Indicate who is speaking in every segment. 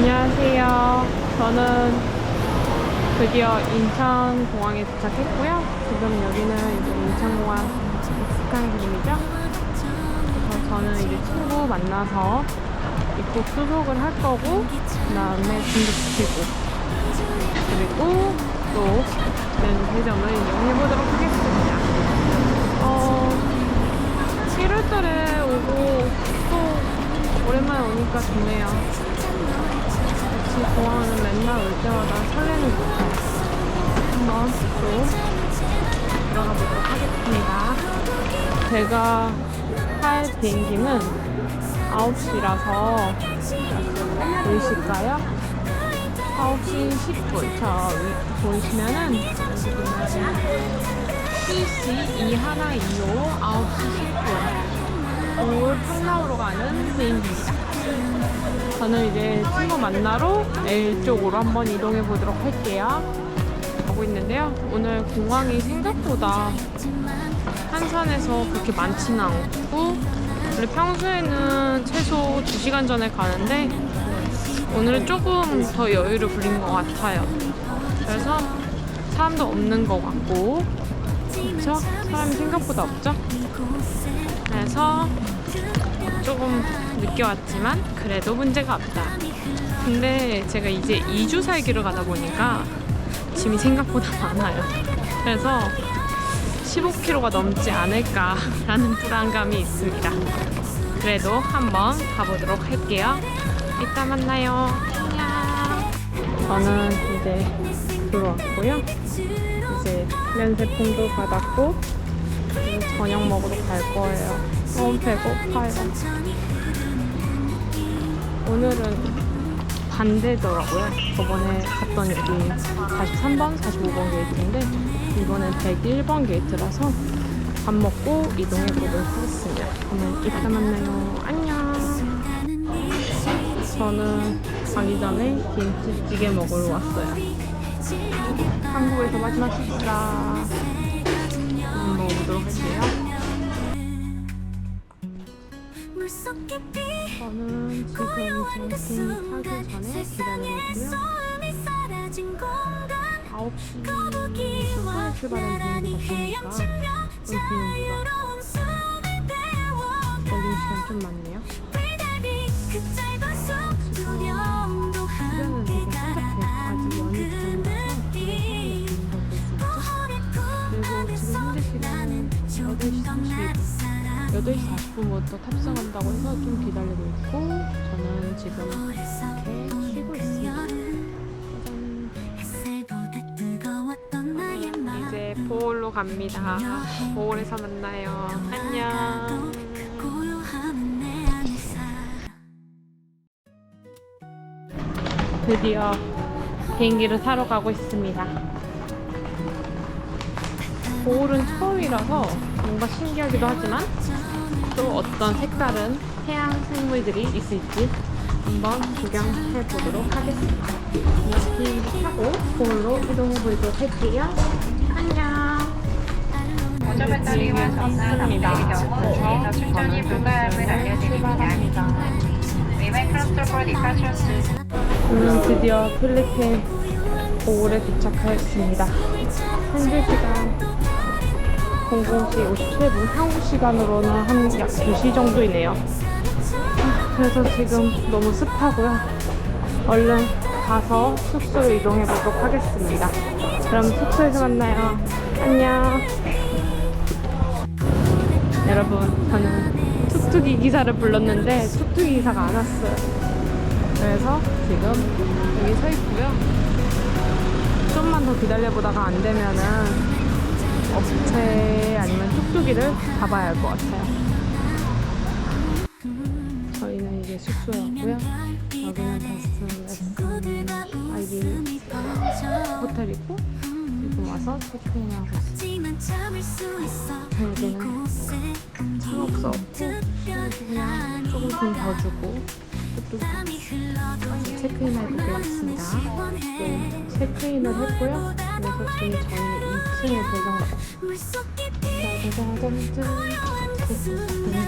Speaker 1: 안녕하세요. 저는 드디어 인천공항에 도착했고요. 지금 여기는 이제 인천공항 익숙한 길이죠. 그래서 저는 이제 친구 만나서 입국 수속을 할 거고, 그 다음에 진급시키고, 그리고 또 면세점을 이용해보도록 하겠습니다. 어, 1월 달에 오고 또 오랜만에 오니까 좋네요. 역시 공항은 맨날 올 때마다 설레는 것 같아요. 한번 또 들어가 보도록 하겠습니다. 제가 할 비행기는 9시라서 몇 시일까요? 9시 10분. 저 위- 보이시면은 여기 보면은 CC 2125 9시 10분. 올 탕나오로 가는 비행기입니다. 저는 이제 친구 만나러 L 쪽으로 한번 이동해 보도록 할게요. 가고 있는데요. 오늘 공항이 생각보다 한산에서 그렇게 많지는 않고 원래 평소에는 최소 2시간 전에 가는데 오늘은 조금 더 여유를 부린 것 같아요. 그래서 사람도 없는 것 같고 그쵸? 사람이 생각보다 없죠? 그래서 조금 늦게 왔지만 그래도 문제가 없다. 근데 제가 이제 2주 살기로 가다 보니까 짐이 생각보다 많아요. 그래서 15kg가 넘지 않을까라는 불안감이 있습니다. 그래도 한번 가보도록 할게요. 이따 만나요. 안녕. 저는 이제 들어왔고요. 이제 면세품도 받았고 저녁 먹으러 갈 거예요. 너무 배고파요. 오늘은 반대더라고요. 저번에 갔던 여기 43번, 45번 게이트인데 이번엔 101번 게이트라서 밥 먹고 이동해 보도록 하겠습니다. 그러면 이따 만나요. 안녕. 저는 가기 전에 김치찌개 먹으러 왔어요. 한국에서 마지막 식사 저는 지금 비행기 타기 전에 기다리고 있고요. 9시 10분에 출발한 비행기가 보니까 좀 비행기가 8시 40분부터 탑승한다고 해서 좀 기다리고 있고 저는 지금 이렇게 쉬고 있습니다. 짜잔. 이제 보홀로 갑니다. 보홀에서 만나요. 안녕. 드디어 비행기를 타러 가고 있습니다. 보홀은 처음이라서 뭔가 신기하기도 하지만 또 어떤 색다른 해양 생물들이 있을지 한번 구경해 보도록 하겠습니다. 비행기 타고 보홀로 이동해 보도록 할게요. 안녕.
Speaker 2: 오토배터리와 전선 업데이트 경우 충전이 불가함을 알려드립니다.
Speaker 1: 오늘 드디어 필리핀 보홀에 도착하였습니다. 현재 시간 00시 57분, 한국 시간으로는 한 약 2시 정도이네요. 아, 그래서 지금 너무 습하고요. 얼른 가서 숙소로 이동해 보도록 하겠습니다. 그럼 숙소에서 만나요. 안녕. 여러분, 저는 툭툭이 기사를 불렀는데 툭툭이 기사가 안 왔어요. 그래서 지금 여기 서 있고요. 좀만 더 기다려보다가 안 되면은 업체 아니면 뚝뚝이를 잡아야 할 것 같아요. 저희는 이제 숙소였고요. 여기는 레슨 아이비 호텔이고 지금 와서 체크인하고 있어요. 여기는 창업소 없고 조금 돈더 주고 이것도 체크인할 때 왔습니다. 네, 체크인을 했고요. 그래서 지금 저희 2층에 배송. 자,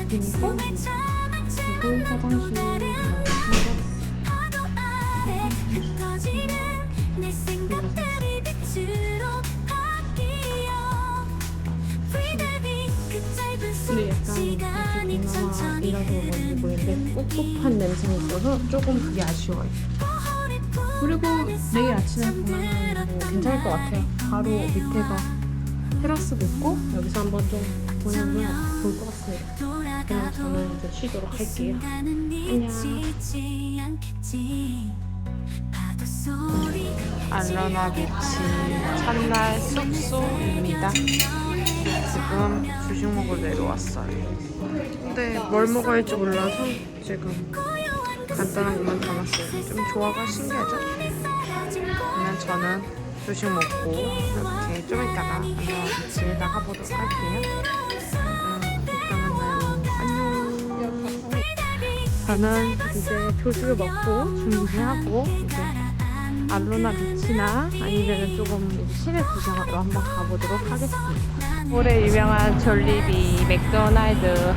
Speaker 1: 배송을 짠짠. 느낌이고, 그리고 화장실. 근데 약간 네, 아주 그나마 어가서 그런지 모르겠는데 꿉꿉한 냄새가 있어서 조금 그게 아쉬워요. 그리고 내일 아침에 보면 뭐 괜찮을 것 같아요. 바로 밑에가 테라스도 있고 여기서 한번 좀 보면 좋을 것 같습니다. 그럼 저는 이제 쉬도록 할게요. 안녕. 알라나 비치 첫날 숙소입니다. 지금 주식 먹으러 내려왔어요. 근데 뭘 먹어야 할지 몰라서 지금 간단한 것만 담았어요. 좀 조화가 신기하죠? 그러면 저는 주식 먹고 이렇게 좀 이따가 한번 집에 나가보도록 할게요. 음, 이따 만나요. 안녕. 저는 이제 조식을 먹고 준비하고 이제 알로나 비치나 아니면 조금 시내 구경하러 한번 가보도록 하겠습니다. 올해 유명한 졸리비, 맥도날드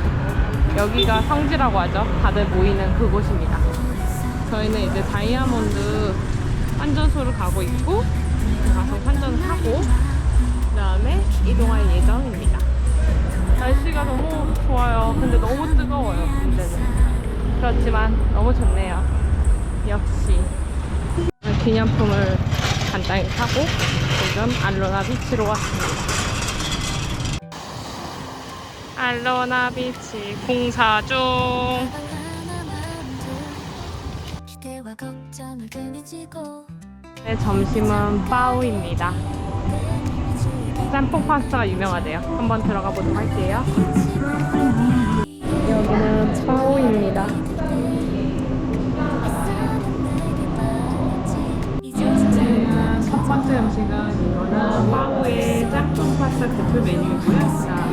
Speaker 1: 여기가 성지라고 하죠. 다들 모이는 그곳입니다. 저희는 이제 다이아몬드 환전소를 가고 있고 가서 환전을 하고 그 다음에 이동할 예정입니다. 날씨가 너무 좋아요. 근데 너무 뜨거워요. 문제는 그렇지만 너무 좋네요. 역시 기념품을 간단히 사고 지금 알로나 비치로 왔습니다. 알로나 비치 공사 중. 네, 점심은 빠우입니다. 짬뽕 파스타가 유명하대요. 한번 들어가 보도록 할게요. 여기는 빠우입니다. 첫 번째 음식은 이거는 빠우의 짬뽕 파스타 대표 메뉴이고요.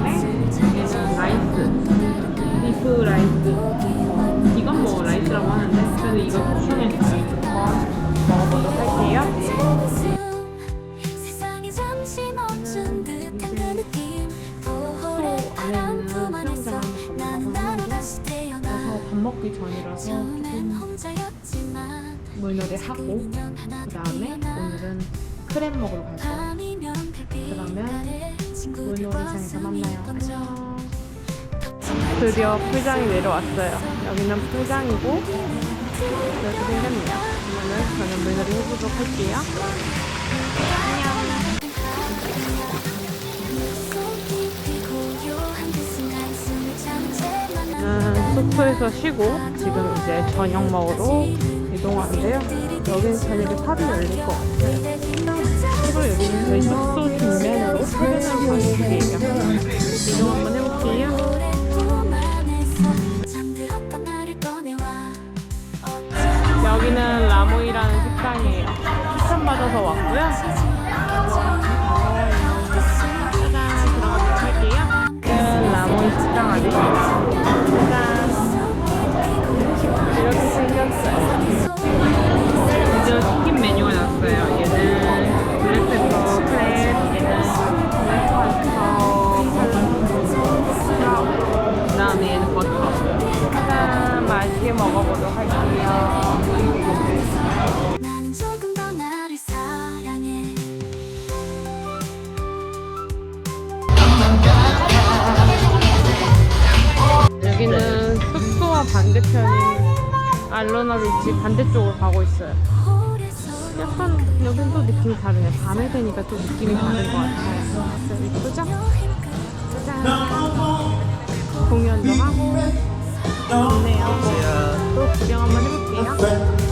Speaker 1: 먹기 전이라서 조금
Speaker 3: 혼자였지만
Speaker 1: 물놀이 하고 그 다음에 오늘은 크랩 먹으러 갈 거예요. 그러면 물놀이장에서 만나요. 안녕. 드디어 풀장이 내려왔어요. 여기는 풀장이고 숙소에서 쉬고 지금 이제 저녁 먹으러 이동하는데요. 여기는 저녁에 팝이 열릴 것 같아요. 팝을 여기는 저희 숙소 뒷면으로 가는 길이에요. 이동 한번 해볼게요. 여기는 라모이라는 식당이에요. 추천받아서 왔고요. 반대편인 알로나 비치 반대쪽으로 가고 있어요. 약간 여긴 또 느낌이 다르네. 밤에 되니까 또 느낌이 다른 것 같아요. 진짜 이쁘죠? 짜잔. 공연도 하고 좋네요. 또 구경 한번 해볼게요.